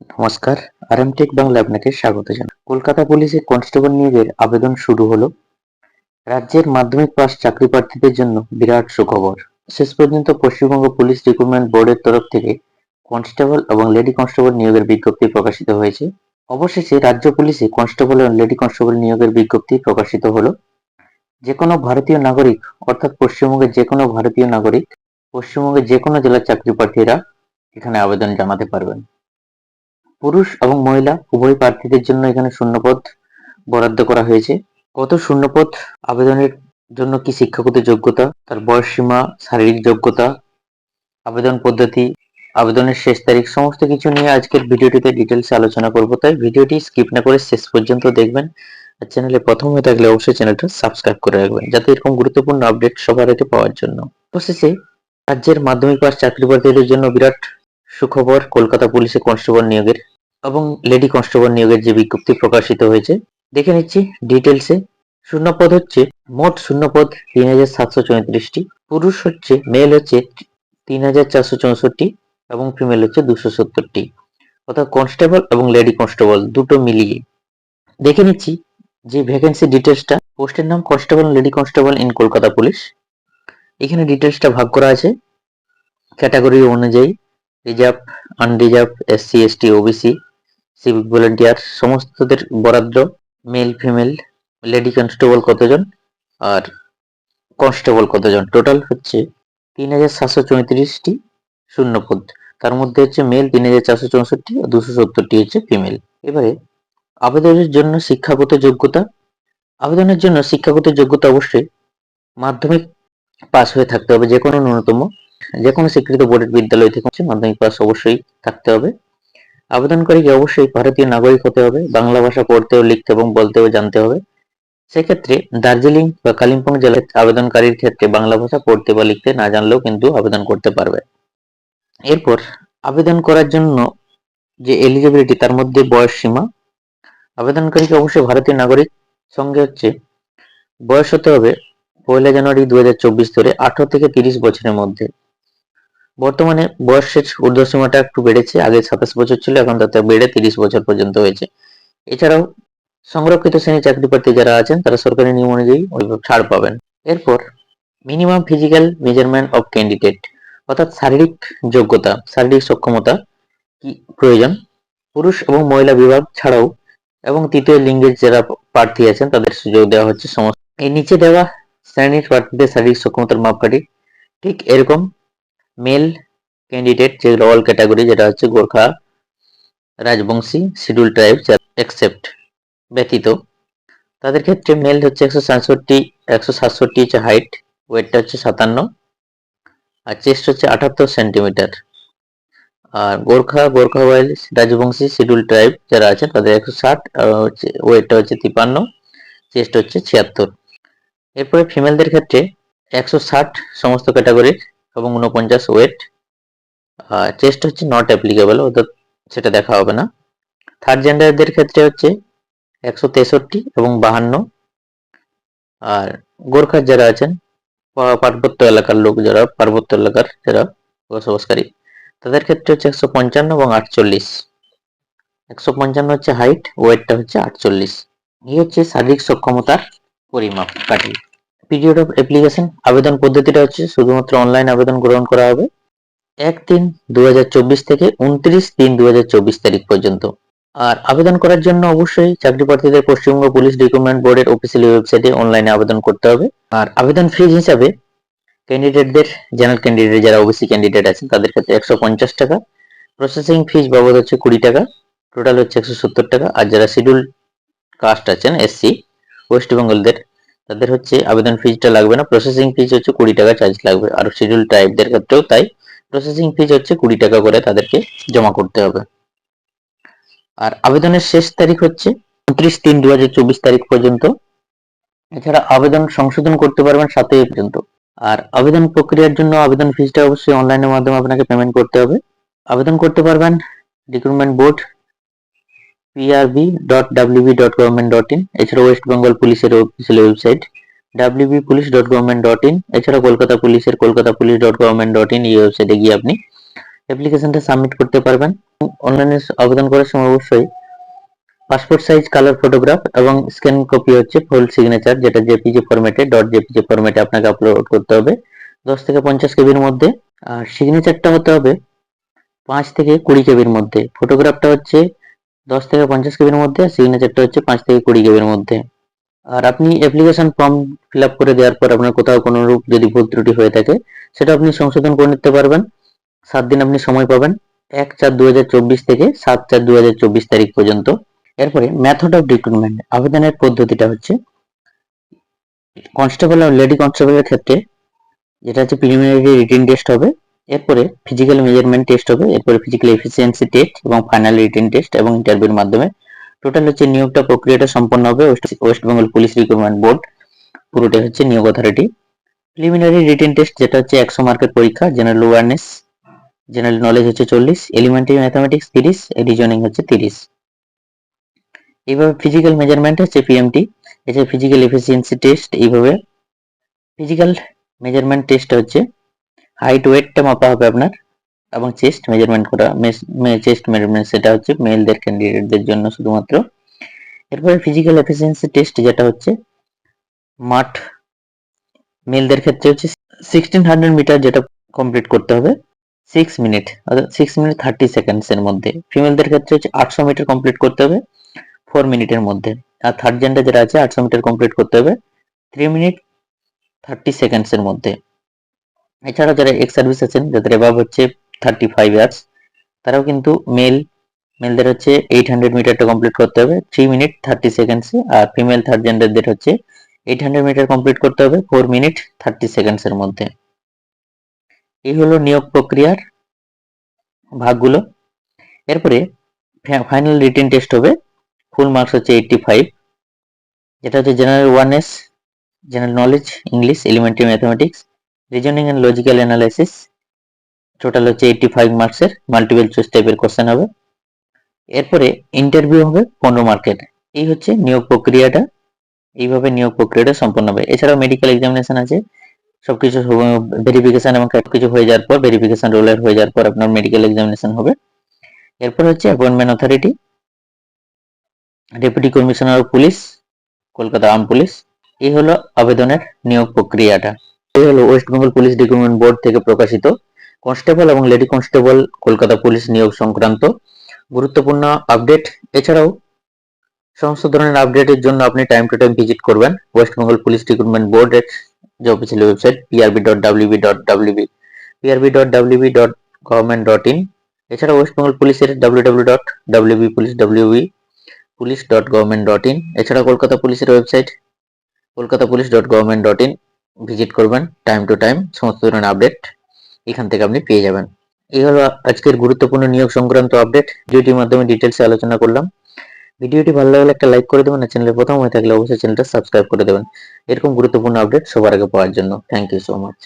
নমস্কার, আরএমটেক বাংলা আপনাকে স্বাগত জানাই। কলকাতা পুলিশে কনস্টেবল নিয়োগের আবেদন শুরু হলো। রাজ্যের মাধ্যমিক পাস চাকরি প্রার্থীদের জন্য বিরাট সুখবর। শেষ পর্যন্ত পশ্চিমবঙ্গ পুলিশ রিক্রুটমেন্ট বোর্ডের তরফ থেকে কনস্টেবল এবং লেডি কনস্টেবল নিয়োগের বিজ্ঞপ্তি প্রকাশিত হয়েছে। অবশেষে রাজ্য পুলিশে কনস্টেবল এবং লেডি কনস্টেবল নিয়োগের বিজ্ঞপ্তি প্রকাশিত হলো। যে কোনো ভারতীয় নাগরিক, অর্থাৎ পশ্চিমবঙ্গের যে কোনো ভারতীয় নাগরিক, পশ্চিমবঙ্গের যে কোনো জেলার চাকরি প্রার্থীরা এখানে আবেদন জানাতে পারবেন। পুরুষ এবং মহিলা উভয় প্রার্থীদের জন্য এখানে শূন্যপদ বরাদ্দ করা হয়েছে। কত শূন্যপদ? আবেদনের জন্য কি শিক্ষাগত যোগ্যতা? তার বয়স সীমা শারীরিক যোগ্যতা, আবেদন পদ্ধতি, আবেদনের শেষ তারিখ সমস্ত কিছু নিয়ে আজকের ভিডিওটিতে ডিটেলসে আলোচনা করব। তাই ভিডিওটি স্কিপ না করে শেষ পর্যন্ত দেখবেন। আর চ্যানেলে প্রথম হয়ে থাকলে অবশ্যই চ্যানেলটা সাবস্ক্রাইব করে রাখবেন, যাতে এরকম গুরুত্বপূর্ণ আপডেট সবার আগে পাওয়ার জন্য। অবশেষে রাজ্যের মাধ্যমিক পাস চাকরি প্রার্থীদের জন্য বিরাট সুখবর, কলকাতা পুলিশে কনস্টেবল নিয়োগের। এবং লেডি কনস্টেবল নিয়োগের যে বিজ্ঞপ্তি প্রকাশিত হয়েছে, দেখে নিচ্ছি ডিটেলসে শূন্যপদ হচ্ছে, মোট শূন্যপদ তিন হাজার সাতশো চৌত্রিশটি, পুরুষ হচ্ছে মেল হচ্ছে তিন হাজার চারশো চৌষট্টি এবং ফিমেল হচ্ছে দুশো সত্তরটি। অর্থাৎ কনস্টেবল এবং লেডি কনস্টেবল দুটো মিলিয়ে। দেখে নিচ্ছি যে ভ্যাকেন্সি ডিটেলসটা পোস্টের নাম constable lady constable in Kolkata police এখানে ডিটেলসটা ভাগ করা আছে। ক্যাটাগরি অনুযায়ী reserve unreserve SC ST OBC civic volunteer সমস্তদের বরাদ্দ মেল ফিমেল লেডি কনস্টেবল কতজন আর কনস্টেবল কতজন? টোটাল হচ্ছে তিন হাজার সাতশো চৌত্রিশটি শূন্যপদ তার মধ্যে হচ্ছে মেল তিন হাজার চারশো চৌষট্টি আর দুশো সত্তরটি হচ্ছে ফিমেল এবারে আবেদনের জন্য শিক্ষাগত যোগ্যতা। আবেদনের জন্য শিক্ষাগত যোগ্যতা অবশ্যই মাধ্যমিক পাস হয়ে থাকতে হবে যে কোনো ন্যূনতম। যে কোনো স্বীকৃত বোর্ডের বিদ্যালয় থেকে মাধ্যমিক পাস অবশ্যই থাকতে হবে। আবেদনকারীকে অবশ্যই ভারতীয় নাগরিক হতে হবে, বাংলা ভাষা পড়তেও, লিখতে এবং বলতেও জানতে হবে। সেক্ষেত্রে দার্জিলিং বা কালিম্পং জেলায় আবেদনকারীর ক্ষেত্রে বাংলা ভাষা পড়তে বা লিখতে না জানলেও কিন্তু আবেদন করতে পারবে। এরপর আবেদন করার জন্য যে এলিজিবিলিটি তার মধ্যে বয়স সীমা। আবেদনকারীকে অবশ্যই ভারতীয় নাগরিক সঙ্গে হচ্ছে বয়স হতে হবে পয়লা জানুয়ারি দু হাজার চব্বিশ ধরে আঠারো থেকে তিরিশ বছরের মধ্যে। বর্তমানে বয়সের ঊর্ধ্বসীমাটা একটু বেড়েছে, আগে সাতাশ বছর ছিল, এখন তাতে বেড়ে তিরিশ বছর পর্যন্ত হয়েছে। এছাড়াও সংরক্ষিত শ্রেণির চাকরি প্রার্থী যারা আছেন, তারা সরকারি নিয়ম অনুযায়ী ছাড় পাবেন। এরপর minimum physical measurement of candidate অর্থাৎ শারীরিক যোগ্যতা, শারীরিক সক্ষমতা কি প্রয়োজন? পুরুষ এবং মহিলা বিভাগ ছাড়াও এবং তৃতীয় লিঙ্গের যারা প্রার্থী আছেন, তাদের সুযোগ দেওয়া হচ্ছে সমস্ত। এই নিচে দেওয়া শ্রেণির প্রার্থীদের শারীরিক সক্ষমতার মাপকাঠি, ঠিক এরকম মেল ক্যান্ডিডেট যেগুলো অল ক্যাটাগরি যেটা হচ্ছে Gorkha, Rajbanshi schedule tribe except ব্যতীত, তাদের ক্ষেত্রে মেল হচ্ছে একশো সাতষট্টি একশো সাতষট্টি হচ্ছে হাইট ওয়েটটা হচ্ছে সাতান্ন, আর চেস্ট হচ্ছে আটাত্তর সেন্টিমিটার আর Gorkha Gorkha while Rajbanshi schedule tribe যারা আছে তাদের একশো ষাট হচ্ছে ওয়েটটা হচ্ছে তিপান্ন চেস্ট হচ্ছে ছিয়াত্তর। এরপরে ফিমেলদের ক্ষেত্রে একশো ষাট সমস্ত ক্যাটাগরির এবং উনপঞ্চাশ ওয়েট চেস্ট হচ্ছে নট অ্যাপ্লিকেবল অর্থাৎ সেটা দেখা হবে না। থার্ড জেন্ডারদের ক্ষেত্রে হচ্ছে একশো তেষট্টি এবং বাহান্ন। আর গোর্খার যারা আছেন পার্বত্য এলাকার লোক যারা, পার্বত্য এলাকার যারা বসবাসকারী, তাদের ক্ষেত্রে হচ্ছে একশো পঞ্চান্ন এবং আটচল্লিশ। একশো পঞ্চান্ন হচ্ছে হাইট ওয়েটটা হচ্ছে আটচল্লিশ। এই হচ্ছে শারীরিক সক্ষমতার পরিমাপ, কাঠি। পিরিয়ড অফ অ্যাপ্লিকেশন আবেদন পদ্ধতিটা হচ্ছে শুধুমাত্র অনলাইন আবেদন গ্রহণ করা হবে এক তিন দু থেকে উনত্রিশ তিন দু তারিখ পর্যন্ত। আর আবেদন করার জন্য অবশ্যই চাকরি প্রার্থীদের পশ্চিমবঙ্গ পুলিশ রিক্রুটমেন্ট বোর্ডের অফিসিয়াল ওয়েবসাইটে অনলাইনে আবেদন করতে হবে। আর আবেদন ফিজ হিসাবে ক্যান্ডিডেটদের জেনারেল ক্যান্ডিডেট যারা ওবিসি ক্যান্ডিডেট আছেন তাদের ক্ষেত্রে একশো পঞ্চাশ টাকা। প্রসেসিং ফিজ বাবদ হচ্ছে কুড়ি টাকা। টোটাল হচ্ছে একশো সত্তর টাকা। আর যারা শিডিউল কাস্ট আছেন এসসি ওয়েস্ট বেঙ্গলদের তাদের হচ্ছে আবেদন ফিজটা লাগবে না। প্রসেসিং ফিজ হচ্ছে কুড়ি টাকা চার্জ লাগবে। আর শিডিউল টাইপদের ক্ষেত্রেও তাই। প্রসেসিং ফিজ হচ্ছে কুড়ি টাকা করে তাদেরকে জমা করতে হবে। আর আবেদনের শেষ তারিখ হচ্ছে উনত্রিশ তিন দু তারিখ পর্যন্ত। এছাড়া আবেদন সংশোধন করতে পারবেন সাতই পর্যন্ত। আর আবেদন প্রক্রিয়ার জন্য আবেদন ফিজটা অবশ্যই অনলাইনের মাধ্যমে আপনাকে পেমেন্ট করতে হবে। আবেদন করতে পারবেন recruitment board PRB dot dot government dot in এছাড়া ওয়েস্ট বেঙ্গল পুলিশের official website WB police dot dot in এছাড়া কলকাতা পুলিশের Kolkata police dot government dot in এই ওয়েবসাইটে গিয়ে আপনি অ্যাপ্লিকেশনটা সাবমিট করতে পারবেন। অনলাইনে আবেদন করার সময় অবশ্যই পাসপোর্ট সাইজ কালার ফটোগ্রাফ এবং স্ক্যান কপি হচ্ছে ফুল সিগনেচার যেটা জেপিজি ফরম্যাটে ডট জেপিজি ফরম্যাটে আপনাকে আপলোড করতে হবে। দশ থেকে পঞ্চাশ কেবির মধ্যে, আর সিগনেচারটা হতে হবে পাঁচ থেকে কুড়ি কেবির মধ্যে। ফটোগ্রাফটা হচ্ছে দশ থেকে পঞ্চাশ কেবির মধ্যে সিগনেচারটা হচ্ছে পাঁচ থেকে কুড়ি কেবির মধ্যে। আর আপনি অ্যাপ্লিকেশন ফর্ম ফিল করে দেওয়ার পর আপনার কোথাও কোনো রূপ যদি ভুল ত্রুটি হয়ে থাকে, সেটা আপনি সংশোধন করে নিতে পারবেন। সাত দিন আপনি সময় পাবেন, এক চার দু থেকে সাত চার দু তারিখ পর্যন্ত। এরপরে মেথড অফ রিক্রুটমেন্ট আবেদনের পদ্ধতিটা হচ্ছে কনস্টেবল আর লেডি কনস্টেবলের ক্ষেত্রে, যেটা হচ্ছে প্রিলিমিনারি রিটেন টেস্ট হবে এরপরে ফিজিক্যাল মেজারমেন্ট টেস্ট হবে, এরপরে ফিজিক্যাল এফিসিয়েন্সি টেস্ট এবং ফাইনাল রিটেন টেস্ট এবং ইন্টারভিউর মাধ্যমে। টোটাল হচ্ছে নিয়োগটা প্রক্রিয়াটা সম্পন্ন হবে west Bengal police recruitment board পুরোটাই হচ্ছে নিয়োগ অথরিটি প্রিলিমিনারি রিটেন টেস্ট যেটা হচ্ছে একশো মার্কের পরীক্ষা জেনারেল অ্যাওয়ারনেস জেনারেল নলেজ হচ্ছে চল্লিশ এলিমেন্টারি ম্যাথামেটিক্স তিরিশ রিজনিং হচ্ছে তিরিশ। এইভাবে ফিজিক্যাল মেজারমেন্ট হচ্ছে পিএমটি এছাড়া ফিজিক্যাল এফিসিয়েন্সি টেস্ট এইভাবে। ফিজিক্যাল মেজারমেন্ট টেস্ট হচ্ছে হাইট ওয়েটটা মাপা হবে আপনার এবং চেস্ট মেজারমেন্ট করা চেস্ট মেজারমেন্ট সেটা হচ্ছে মেলদের ক্যান্ডিডেটদের জন্য শুধুমাত্র। এরপরে ফিজিক্যাল এফিসিয়েন্সি টেস্ট যেটা হচ্ছে, মাঠ মেলদের ক্ষেত্রে হচ্ছে সিক্সটিন হান্ড্রেড মিটার যেটা কমপ্লিট করতে হবে সিক্স মিনিট অর্থাৎ সিক্স মিনিট থার্টি সেকেন্ডস এর মধ্যে। ফিমেলদের ক্ষেত্রে হচ্ছে আটশো মিটার কমপ্লিট করতে হবে ফোর মিনিটের মধ্যে। আর থার্ড জেন্ডার যেটা আছে, আটশো মিটার কমপ্লিট করতে হবে থ্রি মিনিট থার্টি সেকেন্ডস এর মধ্যে। এছাড়া যারা এক্স সার্ভিস আছেন, যাদের এভাব হচ্ছে থার্টি ফাইভ ইয়ার্স তারাও কিন্তু মেল মেলদের হচ্ছে এইট হান্ড্রেড মিটারটা কমপ্লিট করতে হবে থ্রি মিনিট থার্টি সেকেন্ডসে আর ফিমেল থার্ড জেন্ডারদের হচ্ছে এইট হান্ড্রেড মিটার কমপ্লিট করতে হবে ফোর মিনিট থার্টি সেকেন্ডসের মধ্যে। এই হলো নিয়োগ প্রক্রিয়ার ভাগগুলো। এরপরে ফাইনাল রিটেন টেস্ট হবে ফুল মার্কস হচ্ছে এইটটি ফাইভ যেটা হচ্ছে general awareness general knowledge English elementary mathematics reasoning and logical analysis total হচ্ছে এইটটি ফাইভ মার্কসের মাল্টিপল চয়েস টাইপের কোশ্চেন হবে। এরপরে ইন্টারভিউ হবে পনেরো মার্কের এই হচ্ছে নিয়োগ প্রক্রিয়াটা। এইভাবে নিয়োগ প্রক্রিয়াটা সম্পন্ন হবে। এছাড়াও মেডিকেল এক্সামিনেশন আছে। সবকিছু ভেরিফিকেশন এবং কিছু হয়ে যাওয়ার পর ভেরিফিকেশন রোলার হয়ে যাওয়ার পর আপনার মেডিকেল এক্সামিনেশন হবে। এরপর হচ্ছে appointment authority deputy commissioner of police Kolkata arm police এই হলো আবেদনের নিয়োগ প্রক্রিয়াটা। এই হলো west Bengal police recruitment board থেকে প্রকাশিত। কনস্টেবল এবং লেডি কনস্টেবল কলকাতা পুলিশ নিয়োগ সংক্রান্ত। গুরুত্বপূর্ণ আপডেট এছাড়াও সমস্ত ধরনের আপডেটের জন্য আপনি টাইম টু টাইম ভিজিট করবেন। ওয়েস্ট বেঙ্গল পুলিশ রিক্রুটমেন্ট বোর্ডের যে official website PRB dot WB dot WB PRB dot WB dot government dot in এছাড়া ওয়েস্ট বেঙ্গল পুলিশের W W dot WB police WB police dot government dot in এছাড়া কলকাতা পুলিশের website Kolkata police dot government dot in visit করবেন time to time সমস্ত ধরনের update এখান থেকে আপনি পেয়ে যাবেন। এই হলো আজকের গুরুত্বপূর্ণ নিয়োগ সংক্রান্ত আপডেট যেটির মাধ্যমে ডিটেলসে আলোচনা করলাম। ভিডিওটি ভালো লাগলে একটা লাইক করে দেবেন আর চ্যানেলে প্রথম হয়ে থাকলে অবশ্যই চ্যানেলটা সাবস্ক্রাইব করে দেবেন। এরকম গুরুত্বপূর্ণ আপডেট সবার আগে পাওয়ার জন্য। Thank you so much